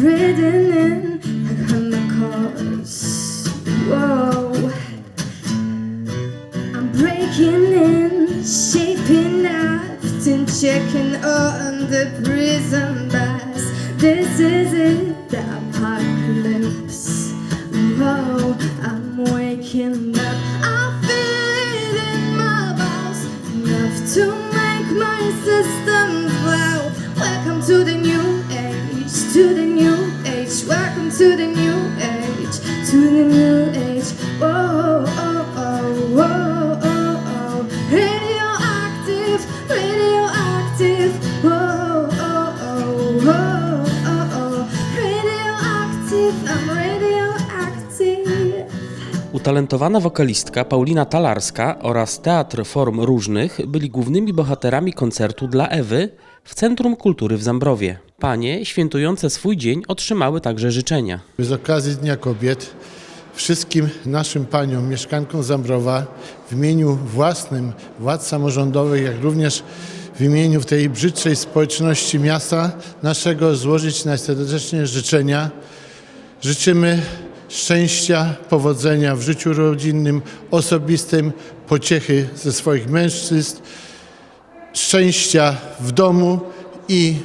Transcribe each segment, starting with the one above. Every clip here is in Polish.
breathing in like holocaust. Whoa. I'm breaking in, shaping out, and checking on the prison bars. This is it, the apocalypse. Whoa, I'm waking up. Utalentowana wokalistka Paulina Talarska oraz Teatr Form Różnych byli głównymi bohaterami koncertu dla Ewy w Centrum Kultury w Zambrowie. Panie świętujące swój dzień otrzymały także życzenia. Z okazji Dnia Kobiet wszystkim naszym paniom, mieszkankom Zambrowa w imieniu własnym władz samorządowych, jak również w imieniu tej brzydszej społeczności miasta naszego złożyć najserdeczniejsze życzenia. Życzymy szczęścia, powodzenia w życiu rodzinnym, osobistym, pociechy ze swoich mężczyzn, szczęścia w domu i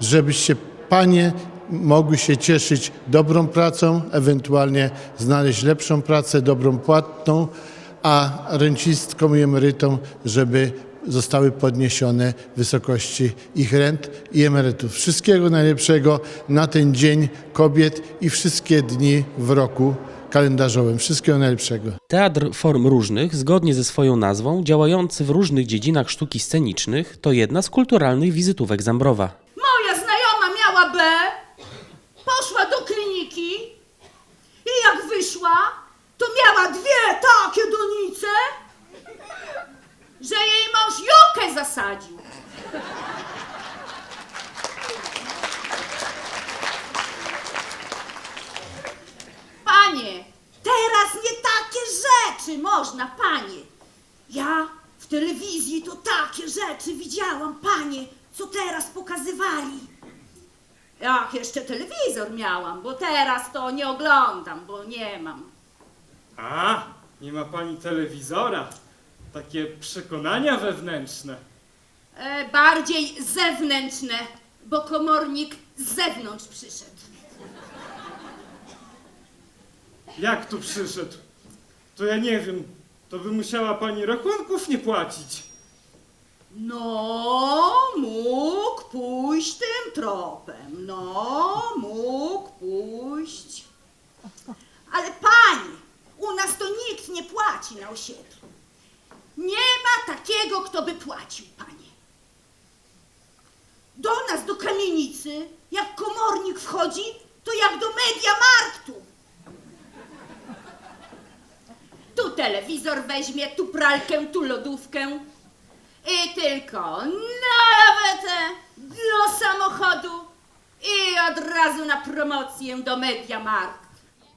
żebyście panie mogły się cieszyć dobrą pracą, ewentualnie znaleźć lepszą pracę, dobrą płatną, a rencistkom i emerytom, żeby zostały podniesione wysokości ich rent i emerytów. Wszystkiego najlepszego na ten Dzień Kobiet i wszystkie dni w roku kalendarzowym. Wszystkiego najlepszego. Teatr Form Różnych, zgodnie ze swoją nazwą, działający w różnych dziedzinach sztuki scenicznych, to jedna z kulturalnych wizytówek Zambrowa. Moja znajoma miała B, poszła do kliniki i jak wyszła, to miała dwie takie donice, że jej mąż jukę zasadził. Panie, teraz nie takie rzeczy można, panie. Ja w telewizji to takie rzeczy widziałam, panie, co teraz pokazywali. Ach, jeszcze telewizor miałam, bo teraz to nie oglądam, bo nie mam. A, nie ma pani telewizora. Takie przekonania wewnętrzne. E, bardziej zewnętrzne, bo komornik z zewnątrz przyszedł. Jak tu przyszedł? To ja nie wiem. To by musiała pani rachunków nie płacić. No, mógł pójść tym tropem. No, mógł pójść. Ale panie, u nas to nikt nie płaci na osiedlu. Nie ma takiego, kto by płacił, panie. Do nas, do kamienicy, jak komornik wchodzi, to jak do mediamarktu. Telewizor weźmie, tu pralkę, tu lodówkę. I tylko na lawetę, do samochodu i od razu na promocję do Mediamarkt.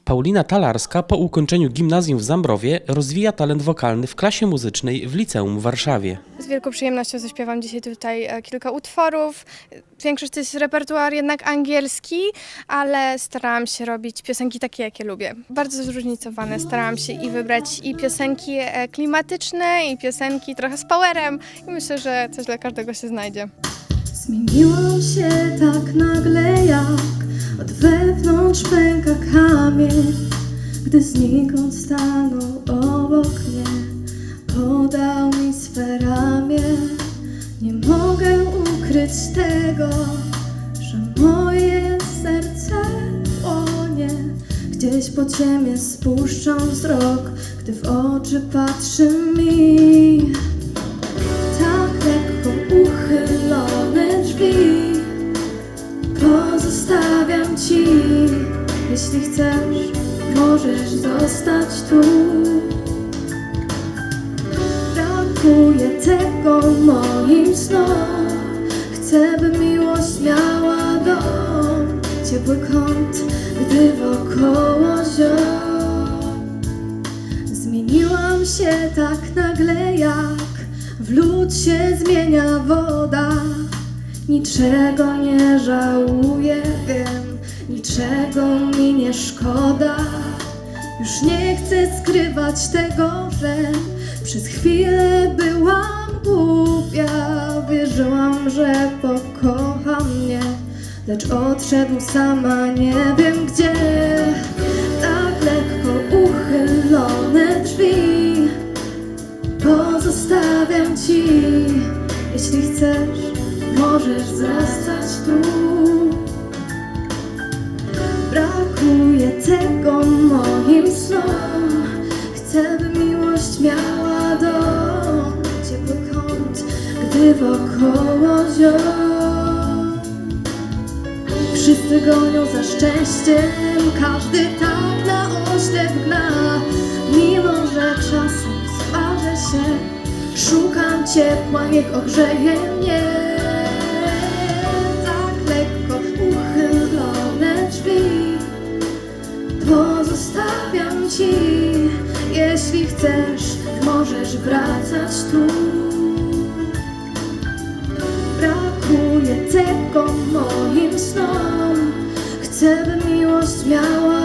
Paulina Talarska po ukończeniu gimnazjum w Zambrowie rozwija talent wokalny w klasie muzycznej w liceum w Warszawie. Z wielką przyjemnością zaśpiewam dzisiaj tutaj e, kilka utworów. Większość to jest repertuar jednak angielski, ale starałam się robić piosenki takie, jakie lubię. Bardzo zróżnicowane. Starałam się i wybrać i piosenki e, klimatyczne, i piosenki trochę z powerem. I myślę, że coś dla każdego się znajdzie. Zmieniłam się tak nagle jak od wewnątrz Gdy znikąd stanął obok mnie Podał mi swe ramię. Nie mogę ukryć tego, że moje serce płonie. Gdzieś pod ziemię spuszczam wzrok Gdy w oczy patrzy mi tego moim snom Chcę, by miłość miała dom Ciepły kąt, gdy wokoło ziom Zmieniłam się tak nagle jak w lód się zmienia woda. Niczego nie żałuję, wiem, niczego mi nie szkoda. Już nie chcę skrywać tego, że przez chwilę głupia. Wierzyłam, że pokocha mnie, lecz odszedł sama nie wiem gdzie. Tak lekko uchylone drzwi pozostawiam ci. Jeśli chcesz, możesz zostać tu. Brakuje tego moim snom Chcę, by miłość miała wokoło ziom. Wszyscy gonią za szczęściem Każdy tak na oślep gna. Mimo, że czasem sparzę się Szukam ciepła, niech ogrzeje mnie. Tak lekko uchylone drzwi Pozostawiam ci. Jeśli chcesz, możesz wracać tu moim snom. Chcę, by miłość miała